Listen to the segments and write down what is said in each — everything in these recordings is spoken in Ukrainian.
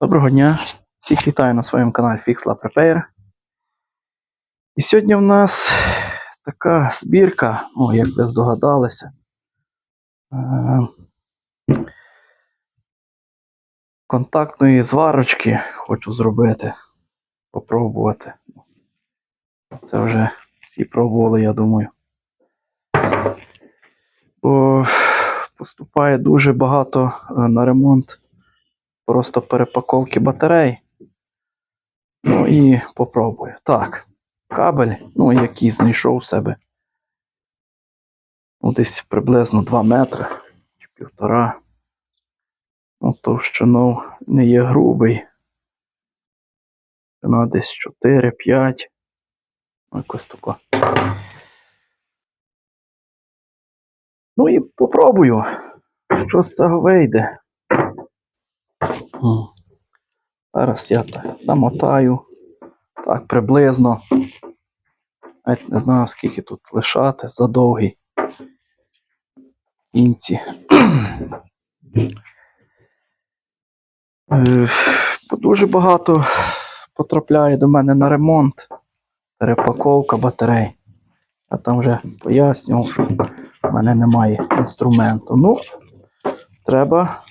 Доброго дня! Всіх вітаю на своєму каналі Fix Lab Repair. І сьогодні в нас така збірка, ну, як ви здогадалися. е, Контактної зварочки хочу зробити, попробувати. Це вже всі пробували, я думаю. Бо поступає дуже багато е, на ремонт просто перепаковки батарей. Ну і попробую. Так, кабель, ну, який знайшов у себе. Ну, десь приблизно 2 метри чи півтора. Ну, товщину не є грубий. Товщина десь 4-5. Ну, якось тако. Ну і попробую, що з цього вийде. Зараз я намотаю. Так, приблизно. Навіть не знаю, скільки тут лишати за довгий кінці. Е, Дуже багато потрапляє до мене на ремонт. Перепаковка батарей. Я там вже пояснював, що в мене немає інструменту. Ну, треба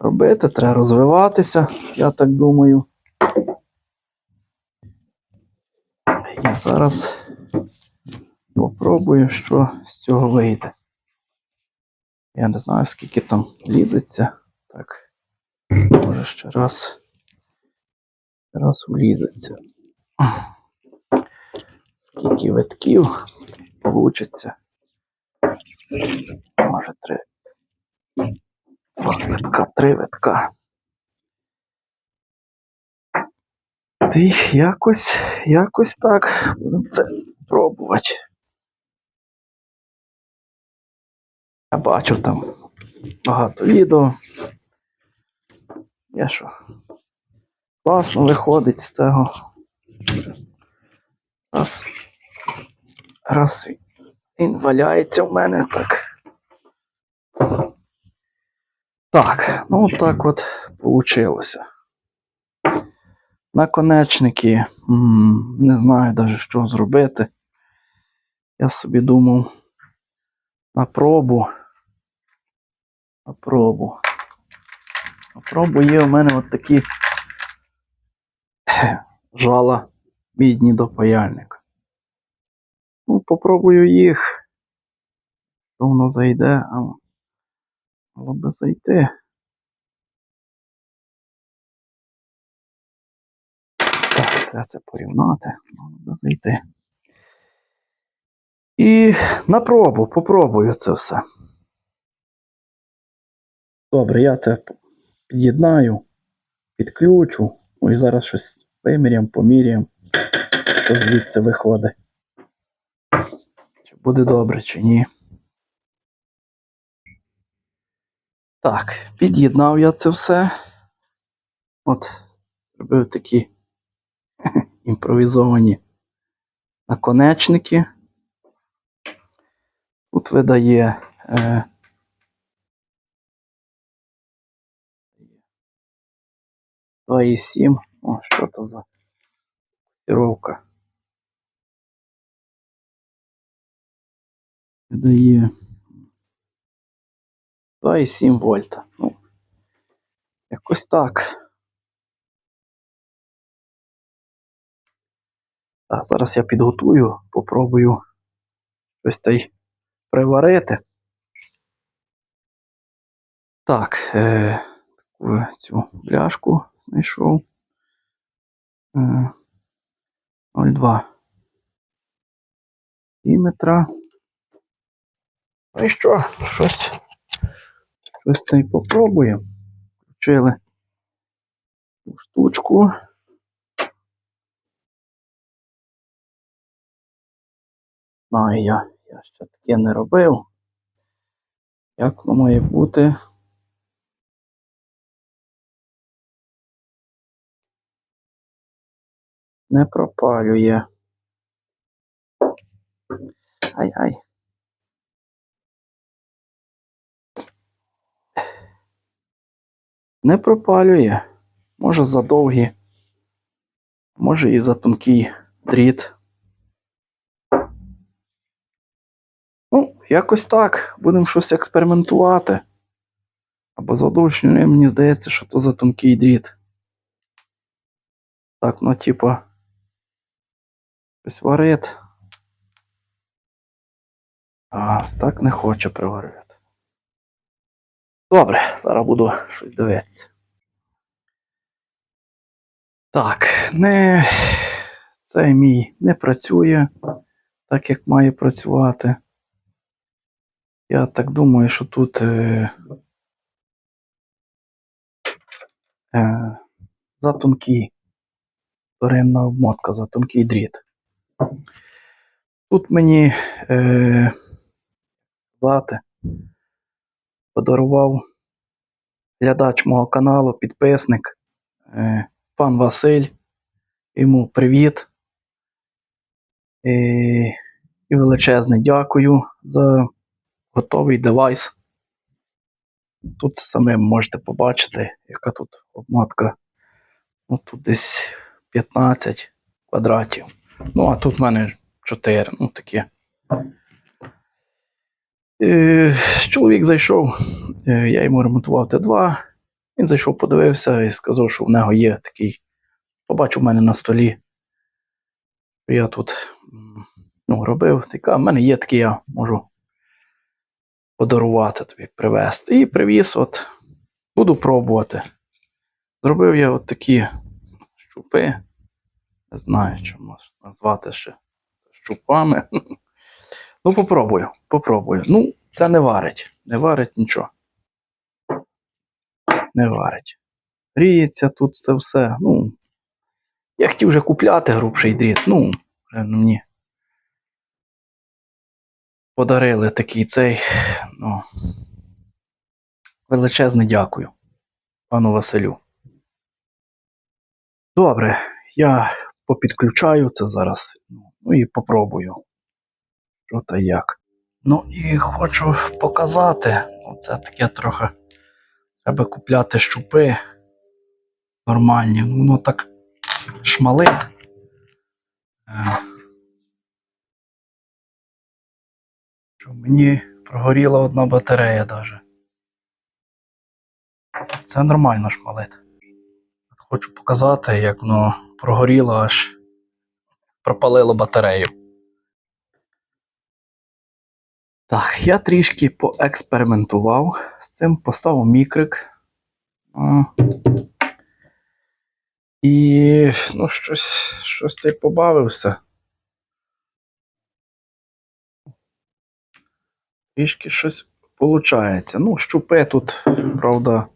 робити, треба розвиватися, я так думаю. І зараз попробую, що з цього вийде. Я не знаю, скільки там лізеться. Так, може ще раз. Раз влізеться. Скільки витків получиться. Може три. Два витка, три витка. Ти якось, якось так будемо це пробувати. Я бачу там багато відео. Я що? Класно виходить з цього. Раз, раз він валяється в мене так. Так, ну так от получилося. Наконечники, не знаю навіть що зробити. Я собі думав на пробу. На пробу. На пробу є у мене от такі жала мідні до паяльника. Ну, попробую їх. Що воно зайде, а Могло би зайти. Так, треба це порівняти. Могло би зайти. І на пробу, попробую це все. Добре, я це під'єднаю, підключу. Ну і зараз щось виміряємо, поміряємо, що звідси виходить. Чи буде добре, чи ні. Так, під'єднав я це все. От, зробив такі імпровізовані наконечники. Тут видає е, Два і сім. О, що то за керовка. Видає 2,7 вольта. Ну, якось так. Так, зараз я підготую, попробую щось та й приварити. Так, е, цю бляшку знайшов. Е, 0,2 міліметра. Ну і що? Щось Щось та й попробуємо. Включили цю штучку. Знаю я, я ще таке не робив. Як воно має бути? Не пропалює. Ай-ай. Не пропалює. може за довгі, може і за тонкий дріт. Ну, якось так. Будемо щось експериментувати. Або за довші, мені здається, що то за тонкий дріт. Так, ну, типа. Щось варить. А, так не хоче приварити. Добре, зараз буду щось дивитися. Так, не... цей мій не працює так, як має працювати. Я так думаю, що тут е... Е... за тонкий вторинна обмотка, за тонкий дріт. Тут мені е... сказати, подарував глядач мого каналу, підписник, е... пан Василь. Йому привіт. І, і величезне дякую за готовий девайс. Тут самим можете побачити, яка тут обмотка. Ну, тут десь 15 квадратів. Ну, а тут в мене 4, ну такі. Е, чоловік зайшов, е, я йому ремонтував Т2. Він зайшов, подивився і сказав, що в нього є такий. Побачив в мене на столі. Я тут ну, робив. Така, в мене є такий, я можу подарувати тобі, привезти. І привіз, от, буду пробувати. Зробив я от такі щупи. Не знаю, можна назвати ще щупами. Ну, попробую, попробую. Ну, це не варить. Не варить нічого. Не варить. Гріється тут це все. Ну, я хотів вже купляти грубший дріт. Ну, вже мені подарили такий цей. Ну, величезне дякую пану Василю. Добре, я попідключаю це зараз. Ну і попробую. Що та як. Ну і хочу показати. Ну, це таке трохи. Треба купляти щупи нормальні. Ну, Воно так шмалить. Е, Що мені прогоріла одна батарея даже. Це нормально шмалить. Хочу показати, як воно прогоріло аж пропалило батарею. Так, я трішки поекспериментував з цим, поставив мікрик. І ну, щось, щось ти побавився. Трішки щось виходить. Ну, щупи тут, правда,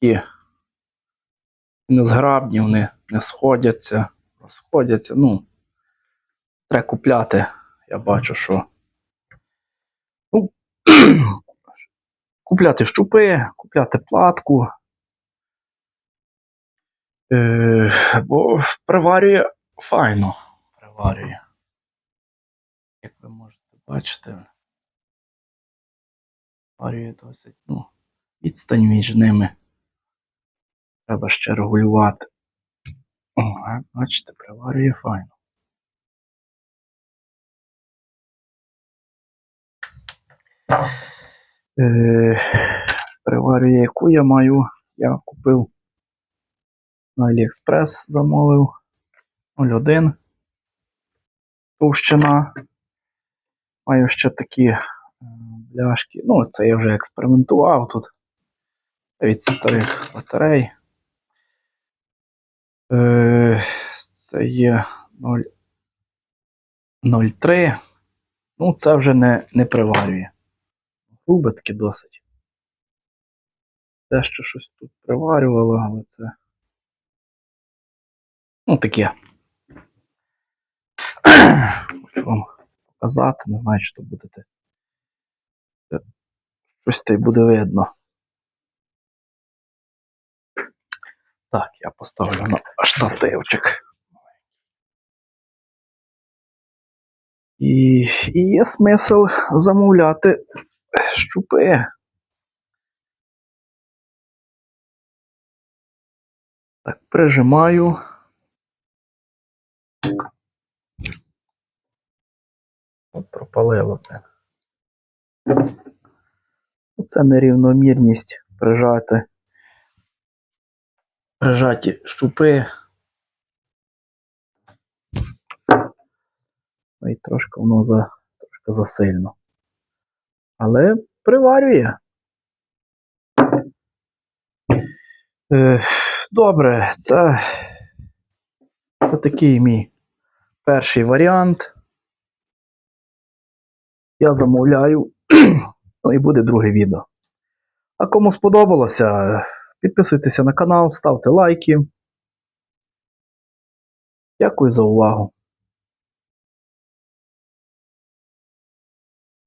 такі незграбні, вони не сходяться, розходяться. Ну, треба купляти. Я бачу, що. Купляти щупи, купляти платку. Е, бо приварює файно. Приварює. Як ви можете бачити, приварює досить, ну, відстань між ними. Треба ще регулювати. О, бачите, приварює файно. Е, приварює, яку я маю. Я купив на AliExpress, замовив 01 товщина. Маю ще такі е, бляшки. Ну, це я вже експериментував тут від старих батарей. Е, Це є 0,3. Ну, це вже не, не приварює. Грубе таке досить. Те, що щось тут приварювало, але це. Ну, таке. Хочу вам показати, не знаю, то будете. Щось та буде видно. Так, я поставлю на штативчик. І, і є смисл замовляти щупи. Так, прижимаю. От пропалило. Це нерівномірність прижати. Прижаті щупи. Ну і трошки воно за, трошки засильно. Але приварює. Добре, це, це такий мій перший варіант. Я замовляю, ну і буде друге відео. А кому сподобалося, підписуйтеся на канал, ставте лайки. Дякую за увагу.